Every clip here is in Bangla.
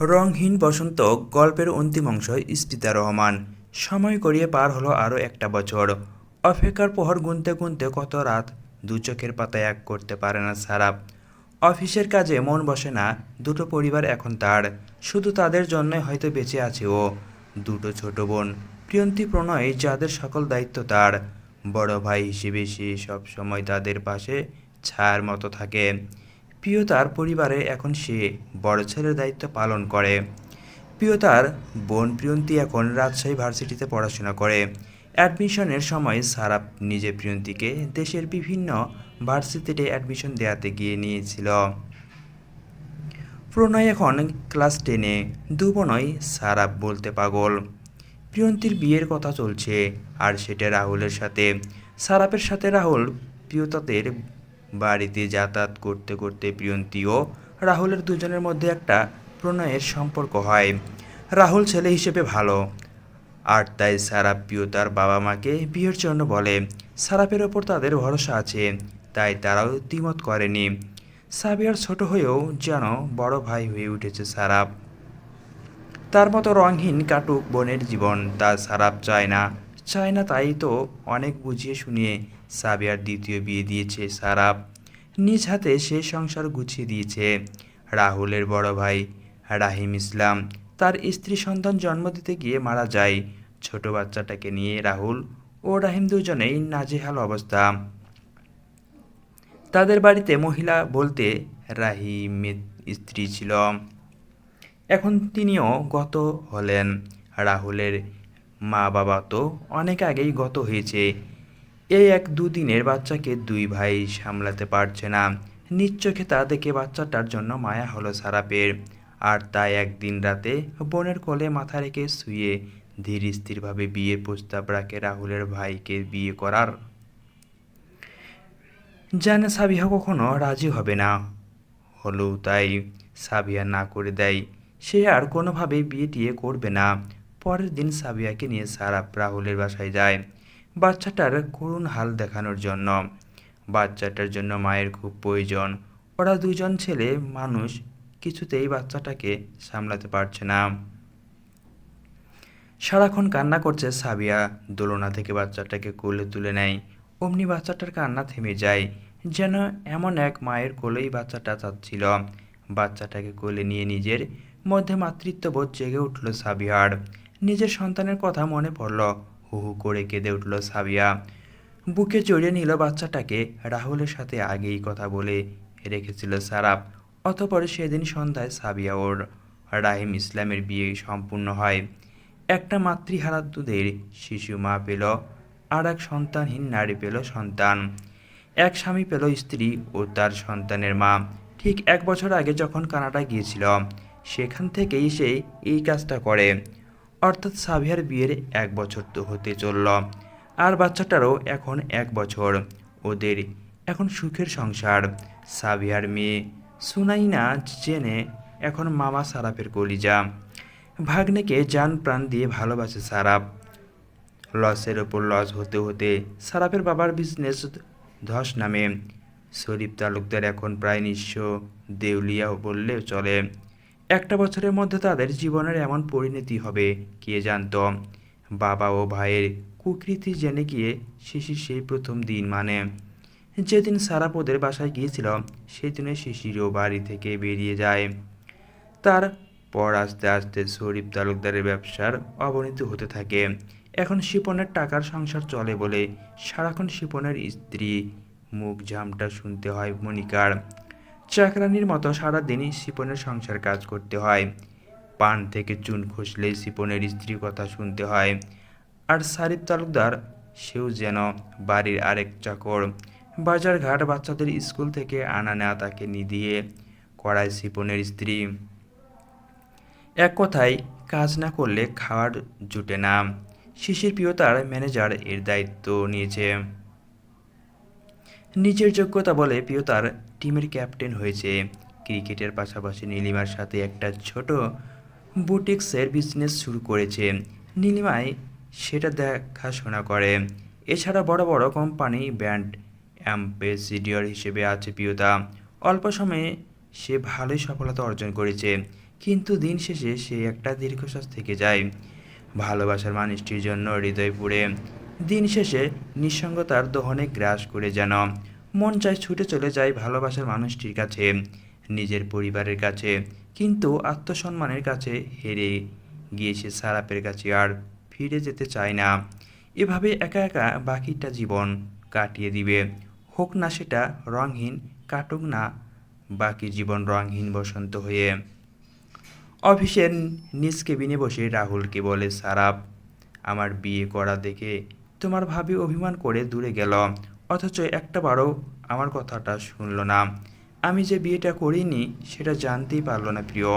রংহীন বসন্ত গল্পের অন্তিম অংশ ইস্তিতা রহমান। সময় করিয়ে পার হলো আরও একটা বছর। অপেক্ষার প্রহর গুনতে গুনতে কত রাত, দু চোখের পাতায় এক করতে পারে না সারাপ অফিসের কাজে মন বসে না, দুটো পরিবার এখন তার। শুধু তাদের জন্যই হয়তো বেঁচে আছে ও। দুটো ছোট বোন, প্রিয়ন্তী প্রণয় যাদের সকল দায়িত্ব তার। বড় ভাই হিসেবে সে সবসময় তাদের পাশে ছায়ার মতো থাকে। প্রিয়তার পরিবারে এখন সে বড় ছেলের দায়িত্ব পালন করে। প্রিয়তার বোন প্রিয়ন্তী এখন রাজশাহী ভার্সিটিতে পড়াশোনা করে। অ্যাডমিশনের সময় সারাপ নিজে প্রিয়ন্তীকে দেশের বিভিন্ন ভার্সিটিতে অ্যাডমিশন দেওয়াতে গিয়ে নিয়েছিল। প্রণয় এখন ক্লাস টেনে দু বোনই সারাপ বলতে পাগল। প্রিয়ন্তীর বিয়ের কথা চলছে আর সেটা রাহুলের সাথে। সারাপের সাথে রাহুল প্রিয়তাদের বাড়িতে যাতায়াত করতে করতে প্রিয়ন্তী ও রাহুলের দুজনের মধ্যে একটা প্রণয়ের সম্পর্ক হয়। রাহুল ছেলে হিসেবে ভালো। আর তাই সারাপ প্রিয় তার বাবা মাকে বিয়ের জন্য বলে। সারাপের ওপর তাদের ভরসা আছে, তাই তারাও দ্বিমত করেনি। সাবিয়ার ছোট হয়েও যেন বড় ভাই হয়ে উঠেছে সারাপ। তার মতো রঙহীন কাটুক বোনের জীবন, তা সারাপ চায় না। চায় না তাই তো অনেক বুঝিয়ে শুনিয়ে সাবিয়ার দ্বিতীয় বিয়ে দিয়েছে সারাপ নিজ হাতে সে সংসার গুছিয়ে দিয়েছে। রাহুলের বড় ভাই রাহিম ইসলাম তার স্ত্রী সন্তান জন্ম দিতে গিয়ে মারা যায়। ছোট বাচ্চাটাকে নিয়ে রাহুল ও রাহিম দুজনেই নাজেহাল অবস্থা। তাদের বাড়িতে মহিলা বলতে রাহিমের স্ত্রী ছিল। এখন তিনিও গত হলেন। রাহুলের মা বাবা তো অনেক আগেই গত হয়েছে। এই এক দুদিনের বাচ্চাকে দুই ভাই সামলাতে পারছে না। নিজ চোখে তা দেখে বাচ্চাটার জন্য মায়া হলো সারাপের। আর তাই একদিন রাতে বোনের কোলে মাথা রেখে শুয়ে ধীর স্থিরভাবে বিয়ের প্রস্তাব রাখে রাহুলের ভাইকে বিয়ে করার। জানে সাবিহা কখনো রাজি হবে না। হলেও তাই সাবিয়া না করে দেয়। সে আর কোনোভাবেই বিয়ে টিয়ে করবে না। পরের দিন সাবিয়াকে নিয়ে সারাপ রাহুলের বাসায় যায় বাচ্চাটার করুণ হাল দেখানোর জন্য। বাচ্চাটার জন্য মায়ের খুব প্রয়োজন। ওরা দুজন ছেলে, মানুষ, কিছুতেই বাচ্চাটাকে সামলাতে পারছে না। সারাক্ষণ কান্না করছে সাবিয়া। দোলনা থেকে বাচ্চাটাকে কোলে তুলে নেয়। অমনি বাচ্চাটার কান্না থেমে যায়। যেন এমন এক মায়ের কোলেই বাচ্চাটা চাচ্ছিল। বাচ্চাটাকে কোলে নিয়ে নিজের মধ্যে মাতৃত্ববোধ জেগে উঠল সাবিয়ার। নিজের সন্তানের কথা মনে পড়ল। হু হু করে কেঁদে উঠল সাবিয়া। বুকে জড়িয়ে নিল বাচ্চাটাকে। রাহুলের সাথে আগেই কথা বলে রেখেছিল সারাপ। অতপর সেদিন সন্ধ্যায় সাবিয়া ওর রাহিম ইসলামের বিয়ে সম্পূর্ণ হয়। একটা মাতৃহারা দুধের শিশু মা পেল, আর এক সন্তানহীন নারী পেল সন্তান। এক স্বামী পেল স্ত্রী ও তার সন্তানের মা। ঠিক এক বছর আগে যখন কানাডা গিয়েছিল, সেখান থেকেই সে এই কাজটা করে। অর্থাৎ সাবিয়ার বিয়ের এক বছর তো হতে চলল। আর বাচ্চাটারও এখন এক বছর। ওদের এখন সুখের সংসার সাবিয়ার মেয়ে। সুনাইনা জেনে এখন মামা সারাপের কলিজা। ভাগ্নেকে যান প্রাণ দিয়ে ভালোবাসে সারাপ। লসের ওপর লস হতে হতে সারাপের বাবার বিজনেস ধস নামে। শরীফ তালুকদার এখন প্রায় নিঃস্ব দেউলিয়া বললেও চলে। একটা বছরের মধ্যে তাদের জীবনের এমন পরিণতি হবে, কে জানত? বাবা ও ভাইয়ের কুকৃতি জেনে গিয়ে শিশির সেই প্রথম দিন মানে। যেদিন সারাপদের বাসায় গিয়েছিল সেদিনে শিশিরও বাড়ি থেকে বেরিয়ে যায়। তার পর আস্তে আস্তে শরীফ তালুকদারের ব্যবসার অবনতি হতে থাকে। এখন শিপনের টাকার সংসার চলে বলে সারাক্ষণ শিপনের স্ত্রী মুখ ঝামটা শুনতে হয় মনিকার। চাকরানির মতো সারাদিনই শিপনের সংসার কাজ করতে হয়। পান থেকে চুন খসলেই শিপনের স্ত্রীর কথা শুনতে হয়। আর সারিফ তালুকদার, সেও যেন বাড়ির আরেক চাকর। বাজারঘাট বাচ্চাদের স্কুল থেকে আনা নেওয়া তাকে নিদিয়ে করায় শিপনের স্ত্রী। এক কথায়, কাজ না করলে খাওয়ার জুটে না। শিশির প্রিয়তার ম্যানেজার এর দায়িত্ব নিয়েছে। নিজের যোগ্যতা বলে প্রিয়তার টিমের ক্যাপ্টেন হয়েছে। ক্রিকেটের পাশাপাশি নীলিমার সাথে একটা ছোট বুটিক্সের বিজনেস শুরু করেছে। নীলিমায় সেটা দেখাশোনা করে। এছাড়া বড় বড় কোম্পানি ব্র্যান্ড অ্যাম্বাসিডিয়র হিসেবে আছে প্রিয়তা অল্প সময়ে সে ভালোই সফলতা অর্জন করেছে, কিন্তু দিন শেষে সে একটা দীর্ঘশ্বাস থেকে যায়। ভালোবাসার মানুষটির জন্য হৃদয় পুড়ে দিন শেষে নিঃসঙ্গতার দহনে গ্রাস করে যেন। মন চায় ছুটে চলে যায় ভালোবাসার মানুষটির কাছে, নিজের পরিবারের কাছে, কিন্তু আত্মসম্মানের কাছে হেরে গিয়েছে সারাপের কাছে আর ফিরে যেতে চায় না। এভাবে একা একা বাকিটা জীবন কাটিয়ে দিবে। হোক না সেটা রঙহীন কাটুক না, বাকি জীবন রঙহীন বসন্ত হয়ে। অফিসের নিজ কেবিনে বসে রাহুলকে বলে, সারাপ, আমার বিয়ে করা দেখে তোমার ভাবি অভিমান করে দূরে গেল, অথচ একটা বারও আমার কথাটা শুনলো না। আমি যে বিয়েটা করিনি, সেটা জানতেই পারল না প্রিয়।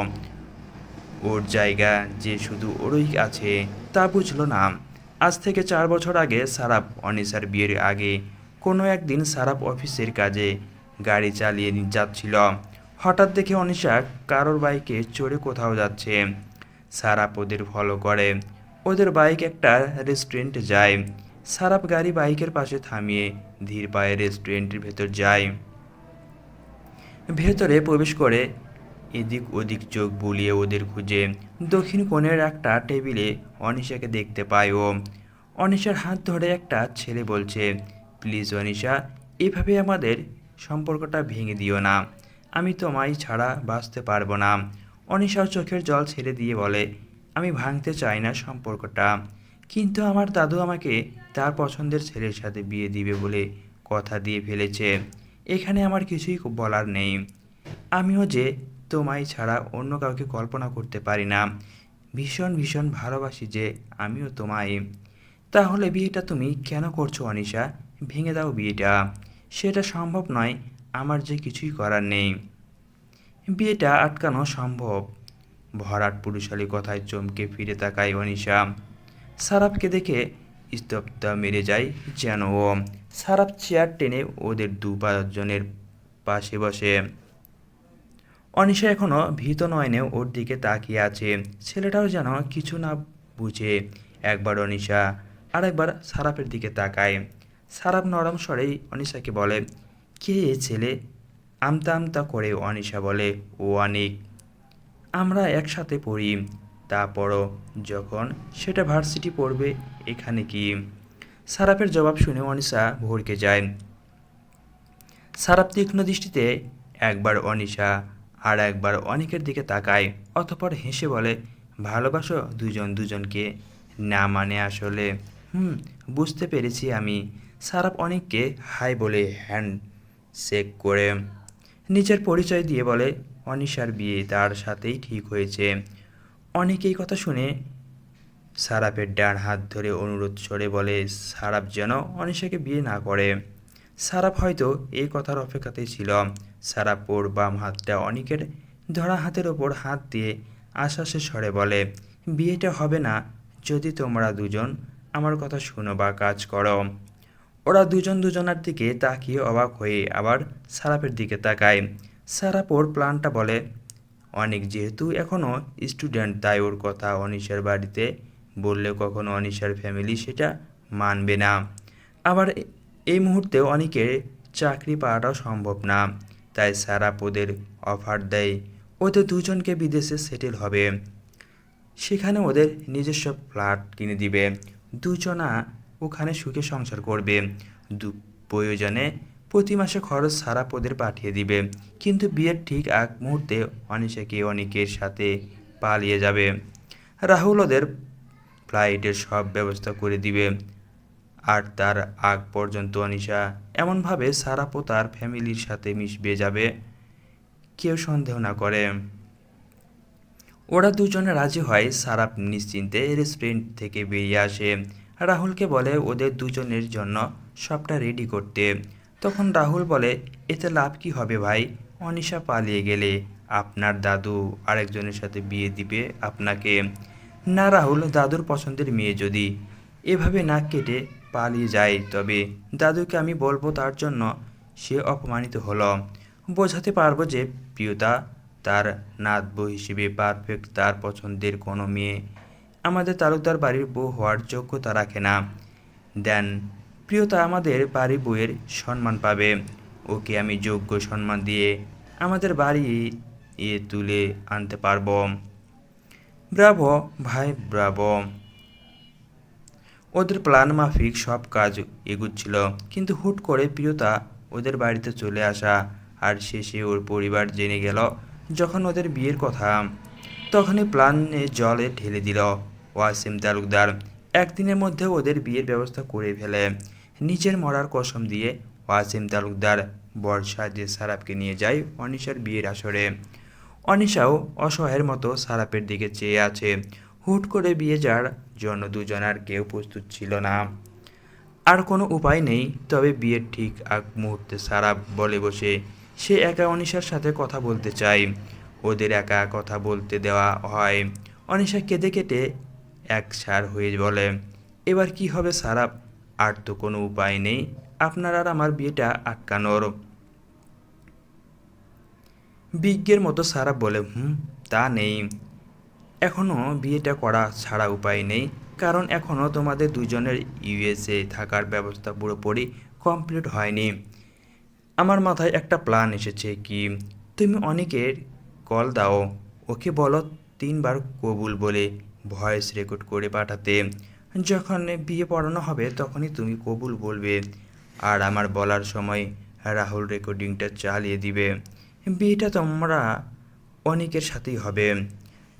ওর জায়গা যে শুধু ওরই আছে, তা বুঝলো না। আজ থেকে চার বছর আগে সারাপ অনিসার বিয়ের আগে কোনো একদিন সারাপ অফিসের কাজে গাড়ি চালিয়ে যাচ্ছিল। হঠাৎ দেখে অনিশা কারোর বাইকে চড়ে কোথাও যাচ্ছে। সারাপ ওদের ফলো করে। ওদের বাইক একটা রেস্টুরেন্টে যায়। সারাপ গাড়ি বাইকের পাশে থামিয়ে ধীর পায়ে রেস্টুরেন্টের ভেতর যায়। ভেতরে প্রবেশ করে এদিক ওদিক চোখ বুলিয়ে ওদের খুঁজে। দক্ষিণ কোণের একটা টেবিলে অনিশাকে দেখতে পায় ও। অনিশার হাত ধরে একটা ছেলে বলছে, প্লিজ অনিশা, এভাবে আমাদের সম্পর্কটা ভেঙে দিও না। আমি তোমায় ছাড়া বাঁচতে পারব না। অনিশার চোখের জল ছেড়ে দিয়ে বলে, আমি ভাঙতে চাই না সম্পর্কটা। কিন্তু আমার দাদু আমাকে তার পছন্দের ছেলের সাথে বিয়ে দিবে বলে কথা দিয়ে ফেলেছে। এখানে আমার কিছুই বলার নেই। আমিও যে তোমায় ছাড়া অন্য কাউকে কল্পনা করতে পারি না। ভীষণ ভীষণ ভালোবাসি যে আমিও তোমায়। তাহলে বিয়েটা তুমি কেন করছ, অনিশা? ভেঙে দাও বিয়েটা। সেটা সম্ভব নয়, আমার যে কিছুই করার নেই। বিয়েটা আটকানো সম্ভব। ভরাট পুরুষালী কথায় চমকে ফিরে তাকায় অনিশা। সারাফকে দেখে স্তব্ধতা মেরে যায় যেন ও সারাপ চেয়ার টেনে ওদের দু পাঁচজনের পাশে বসে। অনিশা এখনও ভীত নয়নে ওর দিকে তাকিয়ে আছে। ছেলেটাও যেন কিছু না বুঝে। একবার অনিশা, আরেকবার সারাপের দিকে তাকায়। সারাপ নরম স্বরেই অনিশাকে বলে, কে এ ছেলে? আমতা আমতা করে অনিশা বলে, ও অনেক। আমরা একসাথে পড়ি। তারপরও যখন সেটা ভার্সিটি পড়বে, এখানে কি? সারাপের জবাব শুনে অনিশা ভরকে যায়। সারাপ তীক্ষ্ণ দৃষ্টিতে একবার অনিশা আর একবার অনেকের দিকে তাকায়, অতপর হেসে বলে, ভালোবাসো দুজন দুজনকে না মানে আসলে? হুম, বুঝতে পেরেছি আমি। সারাপ অনেককে হাই বলে হ্যান্ড শেক করে। নিজের পরিচয় দিয়ে বলে, অনিশার বিয়ে তার সাথেই ঠিক হয়েছে। অনেকেই কথা শুনে সারাপের ডান হাত ধরে অনুরোধ সরে বলে, সারাপ যেন অনিশাকে বিয়ে না করে। সারাপ হয়তো এই কথার অপেক্ষাতেই ছিল। সারাপ ওর বাম হাতটা অনেকের ধরা হাতের ওপর হাত দিয়ে আশ্বাসে স্বরে বলে, বিয়েটা হবে না, যদি তোমরা দুজন আমার কথা শুনো বা কাজ করো। ওরা দুজন দুজনার দিকে তাকিয়ে অবাক হয়ে আবার সারাপের দিকে তাকায়। সারাপ ওর প্ল্যানটা বলে অনেক যেহেতু এখনও স্টুডেন্ট, তাই ওর কথা অনিশার বাড়িতে বললে কখনো অনিশার ফ্যামিলি সেটা মানবে না। আবার এই মুহূর্তে অনেকের চাকরি পাওয়াটাও সম্ভব না, তাই সারাপ ওদের অফার দেয়। ওদের দুজনকে বিদেশে সেটেল হবে। সেখানে ওদের নিজস্ব ফ্ল্যাট কিনে দিবে। দুজনা ওখানে সুখে সংসার করবে। দু প্রয়োজনে প্রতি মাসে খরচ সারা ওদের পাঠিয়ে দিবে। কিন্তু বিয়ের ঠিক এক মুহূর্তে অনিশাকে অনেকের সাথে পালিয়ে যাবে। রাহুল ওদের ফ্লাইটের সব ব্যবস্থা করে দিবে। আর তার আগ পর্যন্ত অনিশা এমনভাবে সারাপো তার ফ্যামিলির সাথে মিশবে যাবে, কেউ সন্দেহ না করে। ওরা দুজনে রাজি হয় সারাপ নিশ্চিন্তে রেস্টুরেন্ট থেকে বেরিয়ে আসে। রাহুলকে বলে ওদের দুজনের জন্য সবটা রেডি করতে। তখন রাহুল বলে, এতে লাভ কি হবে ভাই? অনিশা পালিয়ে গেলে আপনার দাদু আরেকজনের সাথে বিয়ে দিবে আপনাকে। না রাহুল, দাদুর পছন্দের মেয়ে যদি। এভাবে নাক কেটে পালিয়ে যায়। তবে দাদুকে আমি বলব তার জন্য সে অপমানিত হলো। বোঝাতে পারব যে প্রিয়তা তার নাতব হিসেবে পারফেক্ট তার পছন্দের কোনো মেয়ে। আমাদের তালুকদার বাড়ির বউ হওয়ার যোগ্যতা রাখে না। দেন প্রিয়তা আমাদের বাড়ি বউয়ের সম্মান পাবে। ওকে আমি যোগ্য সম্মান দিয়ে আমাদের বাড়ি এ তুলে আনতে পারব। ব্রাভো, ভাই ব্রাভো। ওদের প্ল্যান মাফিক সব কাজ এগুচ্ছিল, কিন্তু হুট করে প্রিয়তা ওদের বাড়িতে চলে আসা আর শেষে ওর পরিবার জেনে গেল যখন ওদের বিয়ের কথা। তখনই প্ল্যানে জলে ঢেলে দিল ওয়াসিম তালুকদার। একদিনের মধ্যে ওদের বিয়ের ব্যবস্থা করে ফেলে। নিজের মরার কসম দিয়ে ওয়াসিম তালুকদার বর্ষা যে সারাপকে নিয়ে যায় অনিশার বিয়ের আসরে। অনিশাও অসহায়ের মতো সারাপের দিকে চেয়ে আছে। হুট করে বিয়ে যাওয়ার জন্য দুজন আর কেউ প্রস্তুত ছিল না। আর কোনো উপায় নেই, তবে বিয়ের ঠিক আগ মুহূর্তে সারাপ বলে বসে। সে একা অনিশার সাথে কথা বলতে চায়। ওদের একা কথা বলতে দেওয়া হয়। অনিশা কেঁদে কেটে এক সার হয়ে বলে, এবার কি হবে সারাপ? আর তো কোনো উপায় নেই। আপনার আর আমার বিয়েটা আটকানোর বিজ্ঞের মতো সারা বলে, হুম, তা নেই। এখনও বিয়েটা করা ছাড়া উপায় নেই। কারণ এখনও তোমাদের দুজনের ইউএসএ থাকার ব্যবস্থা পুরোপুরি কমপ্লিট হয়নি। আমার মাথায় একটা প্ল্যান এসেছে কি, তুমি অনেকের কল দাও। ওকে বলো তিনবার কবুল বলে ভয়েস রেকর্ড করে পাঠাতে। যখন বিয়ে পড়ানো হবে, তখনই তুমি কবুল বলবে। আর আমার বলার সময় রাহুল রেকর্ডিংটা চালিয়ে দিবে। বিয়েটা তোমরা অনেকের সাথেই হবে।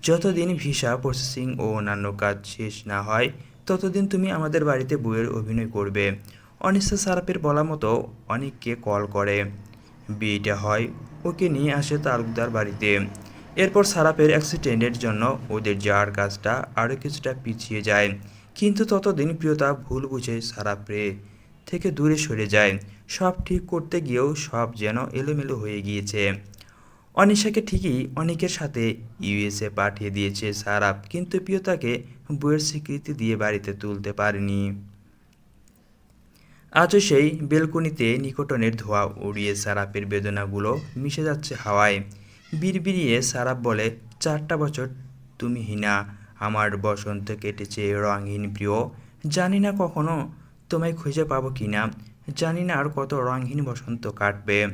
যতদিন ভিসা প্রসেসিং ও অন্যান্য কাজ শেষ না হয়, ততদিন তুমি আমাদের বাড়িতে বইয়ের অভিনয় করবে। অনিশা সারাপের বলা মতো অনেককে কল করে। বিয়েটা হয়, ওকে নিয়ে আসে তালুকদার বাড়িতে। এরপর সারাপের অ্যাক্সিডেন্টের জন্য ওদের যাওয়ার কাজটা আরও কিছুটা পিছিয়ে যায়। কিন্তু ততদিন প্রিয়তা ভুল বুঝে সারাপে থেকে দূরে সরে যায়। সব ঠিক করতে গিয়েও সব যেন এলোমেলো হয়ে গিয়েছে। অনিশাকে ঠিকই অনেকের সাথে ইউএসএ পাঠিয়ে দিয়েছে সারাপ, কিন্তু প্রিয়তাকে বইয়ের স্বীকৃতি দিয়ে বাড়িতে তুলতে পারেনি। আজও সেই বেলকনিতে নিকটনের ধোয়া উড়িয়ে সারাপের বেদনাগুলো মিশে যাচ্ছে হাওয়ায়। বিড়বিড়িয়ে সারাপ বলে, চারটা বছর তুমি হিনা আমার বসন্ত কেটেছে রঙহীন প্রিয়। জানি না কখনো তোমায় খুঁজে পাবো কি না জানি না আর কত রঙহীন বসন্ত কাটবে।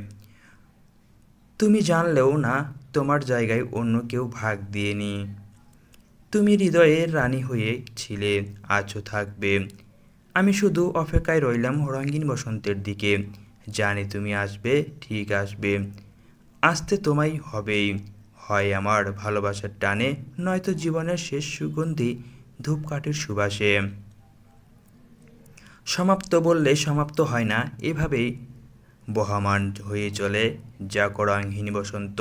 তুমি জানলেও না, তোমার জায়গায় অন্য কেউ ভাগ দিয়েনি। তুমি হৃদয়ের রানী হয়ে ছিলে, আজও থাকবে। আমি শুধু অপেক্ষায় রইলাম রঙিন বসন্তের দিকে। জানি তুমি আসবে, ঠিক আসবে। আসতে তোমায় হবেই। হয় আমার ভালোবাসার টানে, নয়তো জীবনের শেষ সুগন্ধি ধূপকাঠির সুবাসে। সমাপ্ত বললে সমাপ্ত হয় না, এভাবেই বহমান হয়ে চলে যা রঙহীন বসন্ত।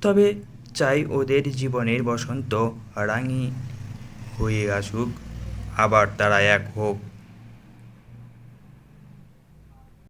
তবে চাই ওদের জীবনের বসন্ত রাঙি হয়ে আসুক, আবার তারা এক হোক।